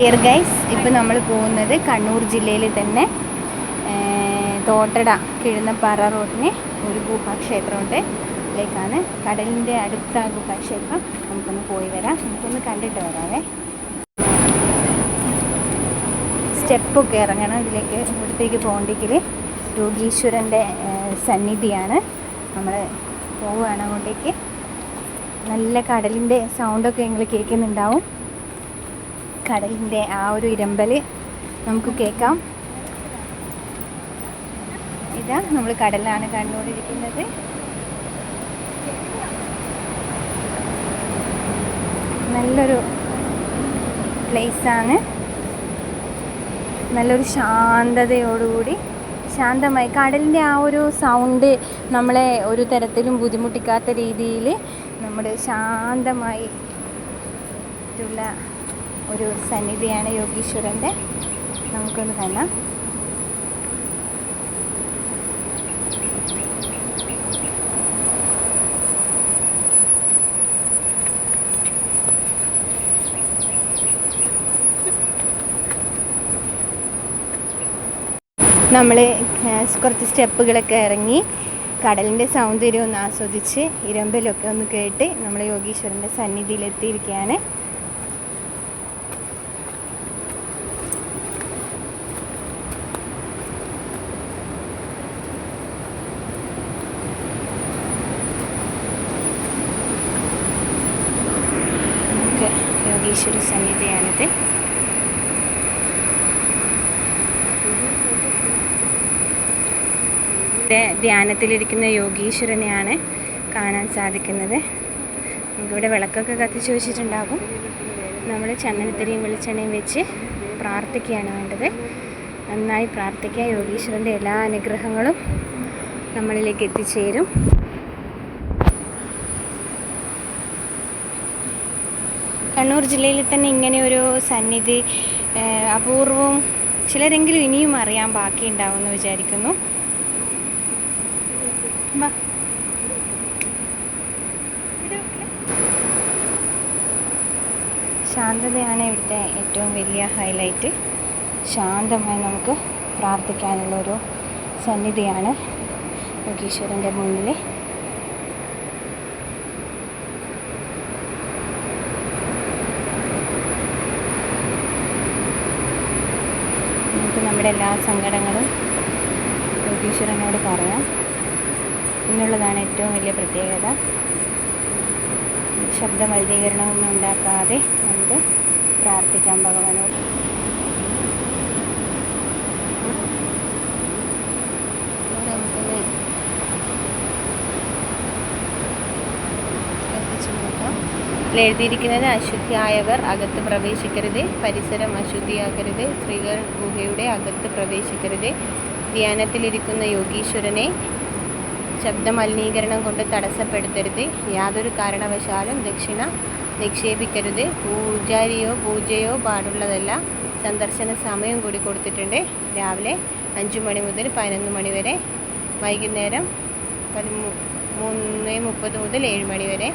Dear guys ഇപ്പോൾ നമ്മൾ പോകുന്നത് കണ്ണൂർ ജില്ലയിൽ തന്നെ തോട്ടട കിഴുന്നപ്പാറ റോഡിന് ഒരു ഗുഹാക്ഷേത്രമുണ്ട്. അതിലേക്കാണ് കടലിന്റെ അടുത്ത ഗുഹാക്ഷേത്രം. നമുക്കൊന്ന് പോയി വരാം. നമുക്കൊന്ന് കണ്ടിട്ട് വരാവേ. സ്റ്റെപ്പൊക്കെ ഇറങ്ങണം. ഇതിലേക്ക് ഇവിടത്തേക്ക് പോകണ്ടെങ്കിൽ യോഗീശ്വരന്റെ ഏർ, സന്നിധിയാണ്. നമ്മൾ പോവുകയാണ് അങ്ങോട്ടേക്ക്. നല്ല കടലിന്റെ സൗണ്ടൊക്കെ നിങ്ങൾ കേൾക്കുന്നുണ്ടാവും. കടലിന്റെ ആ ഒരു ഇരമ്പൽ നമുക്ക് കേൾക്കാം. ഇതാ നമ്മൾ കടലാണ് കണ്ടുകൊണ്ടിരിക്കുന്നത്. നല്ലൊരു പ്ലേസാണ് നല്ലൊരു ശാന്തതയോടുകൂടി ശാന്തമായി. കടലിന്റെ ആ ഒരു സൗണ്ട് നമ്മളെ ഒരു തരത്തിലും ബുദ്ധിമുട്ടിക്കാത്ത രീതിയിൽ നമ്മുടെ ശാന്തമായി ഒരു സന്നിധിയാണ് യോഗീശ്വരന്റെ. നമുക്കൊന്ന് കാണാം. നമ്മൾ കുറച്ച് സ്റ്റെപ്പുകളൊക്കെ ഇറങ്ങി കടലിന്റെ സൗന്ദര്യം ഒന്ന് ആസ്വദിച്ച് ഇരമ്പലൊക്കെ ഒന്ന് കേട്ട് നമ്മൾ യോഗീശ്വരന്റെ സന്നിധിയിലെത്തിയിരിക്കുകയാണ് നമുക്ക് യോഗീശ്വര സന്നിധിയാണിത്. ധ്യാനത്തിലിരിക്കുന്ന യോഗീശ്വരനെയാണ് കാണാൻ സാധിക്കുന്നത്. നമുക്കിവിടെ വിളക്കൊക്കെ കത്തിച്ച് വെച്ചിട്ടുണ്ടാകും. നമ്മൾ ചന്ദനത്തിരിയും വെളിച്ചെണ്ണയും വെച്ച് പ്രാർത്ഥിക്കുകയാണ് വേണ്ടത്. നന്നായി പ്രാർത്ഥിക്കുക യോഗീശ്വരന്റെ എല്ലാ അനുഗ്രഹങ്ങളും നമ്മളിലേക്ക് എത്തിച്ചേരും. കണ്ണൂർ ജില്ലയിൽ തന്നെ ഇങ്ങനെ ഒരു സന്നിധി അപൂർവവും ചിലരെങ്കിലും ഇനിയും അറിയാൻ ബാക്കിയുണ്ടാവുമെന്ന് വിചാരിക്കുന്നു. ശാന്തതയാണ് ഇവിടുത്തെ ഏറ്റവും വലിയ ഹൈലൈറ്റ്. ശാന്തമായി നമുക്ക് പ്രാർത്ഥിക്കാനുള്ള ഒരു സന്നിധിയാണ് യോഗീശ്വരന്റെ മുന്നിൽ. നമുക്ക് നമ്മുടെ എല്ലാ സങ്കടങ്ങളും യോഗീശ്വരനോട് പറയാം. എന്നുള്ളതാണ് ഏറ്റവും വലിയ പ്രത്യേകത. ശബ്ദ മലിനീകരണമൊന്നും ഉണ്ടാക്കാതെ നമുക്ക് പ്രാർത്ഥിക്കാം ഭഗവാനോട് നമുക്കൊന്ന് കത്തിച്ച് നോക്കാം ഇതിൽ എഴുതിയിരിക്കുന്നത് അശുദ്ധിയായവർ അകത്ത് പ്രവേശിക്കരുത്. പരിസരം അശുദ്ധിയാക്കരുത്. സ്ത്രീകൾ ഗുഹയുടെ അകത്ത് പ്രവേശിക്കരുത്. ധ്യാനത്തിലിരിക്കുന്ന യോഗീശ്വരനെ ശബ്ദ മലിനീകരണം കൊണ്ട് തടസ്സപ്പെടുത്തരുത്. യാതൊരു കാരണവശാലും ദക്ഷിണ നിക്ഷേപിക്കരുത്. പൂജാരിയോ പൂജയോ പാടുള്ളതല്ല. സന്ദർശന സമയം കൂടി കൊടുത്തിട്ടുണ്ട്. രാവിലെ അഞ്ച് മണി മുതൽ പതിനൊന്ന് മണി വരെ. വൈകുന്നേരം പതിമൂ മൂന്ന് മുപ്പത് മുതൽ ഏഴ് മണി വരെ.